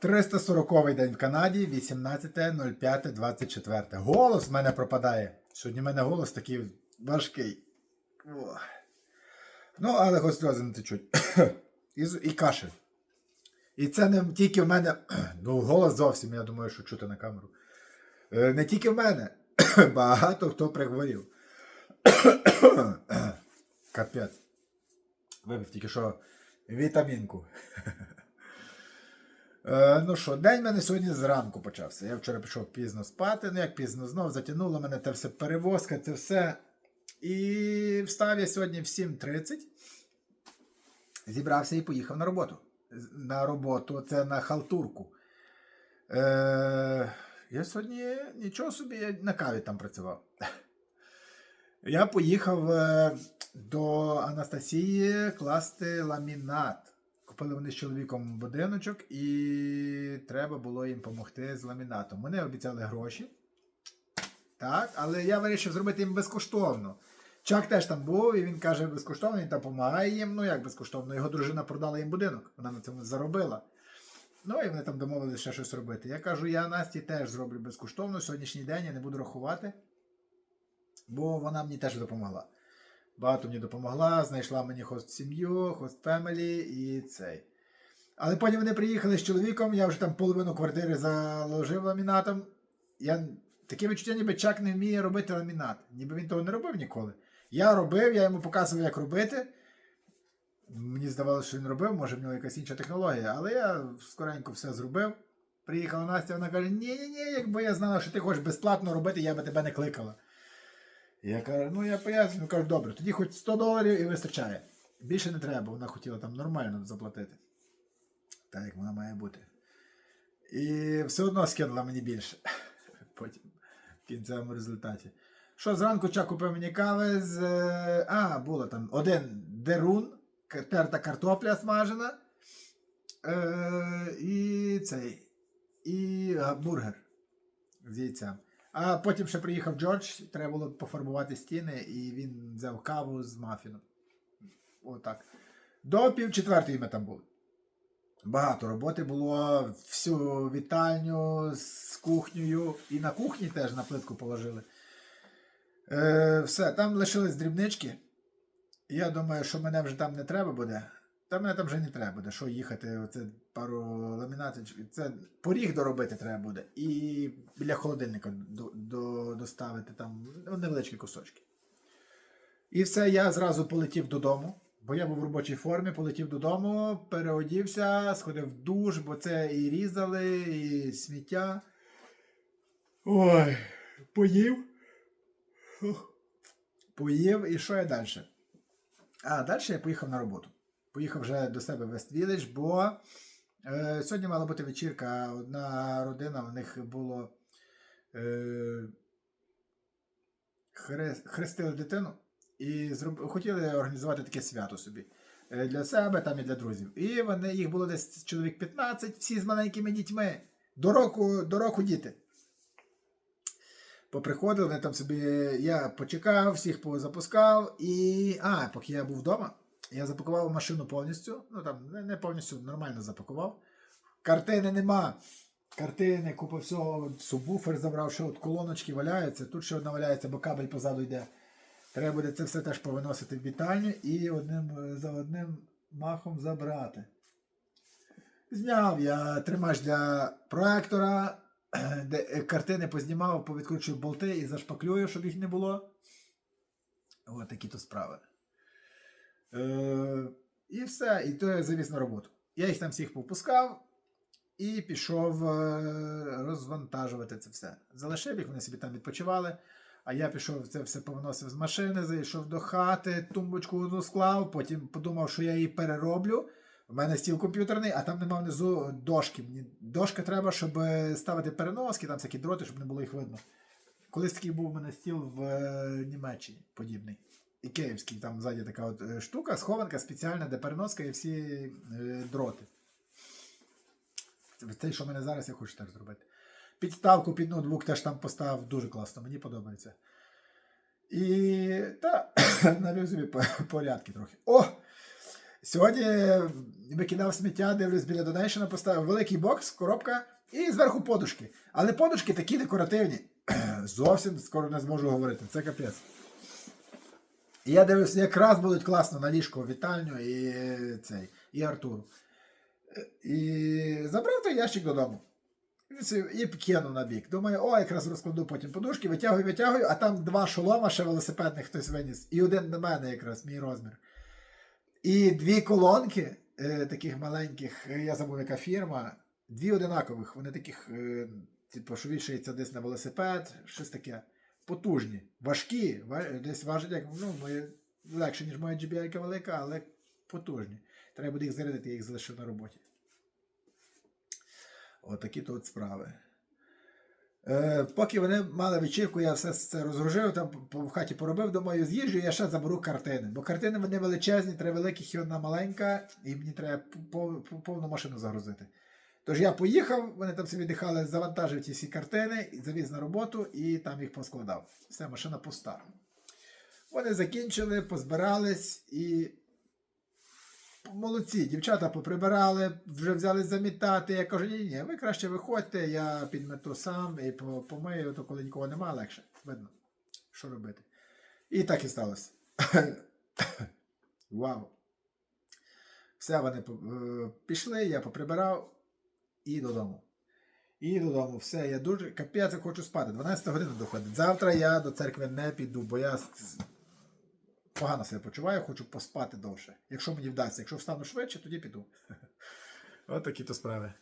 340 день в Канаді, 18.05.24. Голос в мене пропадає. Сьогодні в мене голос такий важкий. О. Ну, але хоч сльози не течуть. І, і кашель. І це не тільки в мене. Ну, голос зовсім, я думаю, що чути на камеру. Е, Не тільки в мене. Багато хто прихворів. Капець. Випив тільки що вітамінку. Е, ну що, день мене сьогодні зранку почався. Я вчора пішов пізно спати, ну як пізно знов затягнуло мене те все перевозка, це все. І встав я сьогодні в 7.30. Зібрався і поїхав на роботу. На роботу, це на халтурку. Е, я сьогодні нічого собі я на каві там працював. Я поїхав е, до Анастасії класти ламінат. Купили вони з чоловіком будиночок, і треба було їм допомогти з ламінатом. Вони обіцяли гроші. Так, але я вирішив зробити їм безкоштовно. Чак теж там був, і він каже, безкоштовно, він там допомагає їм. Ну як безкоштовно? Його дружина продала їм будинок, вона на цьому заробила. Ну і вони там домовилися ще щось робити. Я кажу, я Насті теж зроблю безкоштовно сьогоднішній день, я не буду рахувати, бо вона мені теж допомогла. Багато мені допомогла, знайшла мені хост сім'ю, хост фемелі і цей. Але потім вони приїхали з чоловіком, я вже там половину квартири заложив ламінатом. Я таке відчуття, ніби Чак не вміє робити ламінат. Ніби він того не робив ніколи. Я робив, я йому показував, як робити. Мені здавалося, що він робив, може в нього якась інша технологія, але я скоренько все зробив. Приїхала Настя, вона каже: ні-ні-ні, якби я знала, що ти хочеш безплатно робити, я би тебе не кликала. Я кажу, ну я поясню, кажу, добре, тоді хоч 100 доларів і вистачає. Більше не треба, вона хотіла там нормально заплатити. Так як вона має бути. І все одно скинула мені більше. Потім в кінцевому результаті. Що зранку чак купив мені кави з. е, А, було там один дерун, терта картопля смажена. Е, і цей. І бургер з яйцем. А потім ще приїхав Джордж, треба було пофарбувати стіни, і він взяв каву з мафіном. Отак. До пів четвертої ми там були. Багато роботи було, всю вітальню з кухнею. І на кухні теж на плитку положили. Е, все, там лишились дрібнички. Я думаю, що мене вже там не треба буде. Та мене там вже не треба буде. Що їхати, оце пару ламінатів. Це поріг доробити треба буде. І біля холодильника до, до, доставити там невеличкі кусочки. І все, я зразу полетів додому, бо я був в робочій формі, полетів додому, переодівся, сходив в душ, бо це і різали, і сміття. Ой, поїв. Поїв, і що я далі? А, далі я поїхав на роботу. Поїхав вже до себе в Вест бо е, сьогодні мала бути вечірка. Одна родина, в них було. Е, хре, хрестили дитину і зроб, хотіли організувати таке свято собі. е, Для себе там і для друзів. І вони, їх було десь чоловік 15, всі з маленькими дітьми. До року, до року діти. Поприходили, вони там собі. Я почекав, всіх позапускав. І. А, поки я був вдома, я запакував машину повністю. Ну там не, повністю нормально запакував. Картини нема. Картини, купа всього, субвуфер забрав, що от колоночки валяються. Тут ще одна валяється, бо кабель позаду йде. Треба буде це все теж повиносити в вітальню і одним за одним махом забрати. Зняв я тримач для проектора, де е, картини познімав, повідкручую болти і зашпаклюю, щоб їх не було. Ось такі то справи. Е, і все, і то я завіз на роботу. Я їх там всіх попускав і пішов е, розвантажувати це все. Залишив їх, вони собі там відпочивали. А я пішов це все повиносив з машини, зайшов до хати, тумбочку одну склав, потім подумав, що я її перероблю. У мене стіл комп'ютерний, а там нема внизу дошки. Мені дошка треба, щоб ставити переноски, там всякі дроти, щоб не було їх видно. Колись такий був у мене стіл в е, Німеччині подібний. І київський, там ззаді така от е, штука, схованка спеціальна, де переноска і всі е, дроти. Те, що в мене зараз, я хочу так зробити. Підставку під ноутбук теж там поставив дуже класно, мені подобається. І та навів собі порядки трохи. О! Сьогодні викидав сміття, дивлюсь біля донейшена, поставив великий бокс, коробка і зверху подушки. Але подушки такі декоративні. Зовсім скоро не зможу говорити. Це капець. І я дивлюся, якраз будуть класно на ліжко вітальню і цей, і Артуру. Е, І забрав той ящик додому. І кинув на бік. Думаю, о, якраз розкладу потім подушки, витягую, витягую, а там два шолома ще велосипедних хтось виніс. І один на мене якраз, мій розмір. І дві колонки, е, таких маленьких, е, я забув, яка фірма, дві одинакових, вони таких, е, типу, що десь на велосипед, щось таке. Потужні, важкі, десь важать, як, ну, моє, легше, ніж моя JBL велика, але потужні. Треба буде їх зарядити, я їх залишив на роботі. Отакі тут справи. Е, поки вони мали вечірку, я все це розгружив, там в хаті поробив, думаю, з'їжджу, я ще заберу картини. Бо картини вони величезні, три великих і одна маленька, і мені треба пов- пов- повну машину загрузити. Тож я поїхав, вони там собі дихали, завантажив ті всі картини, завіз на роботу і там їх поскладав. Все, машина пуста. Вони закінчили, позбирались і. Молодці, дівчата поприбирали, вже взяли замітати. Я кажу, ні, ні, ви краще виходьте, я підмету сам і помию, то коли нікого немає, легше. Видно, що робити. І так і сталося. Вау. Все, вони е, пішли, я поприбирав і додому. І додому. Все, я дуже капець, я хочу спати. 12 година доходить. Завтра я до церкви не піду, бо я погано себе почуваю, хочу поспати довше. Якщо мені вдасться, якщо встану швидше, тоді піду. От такі то справи.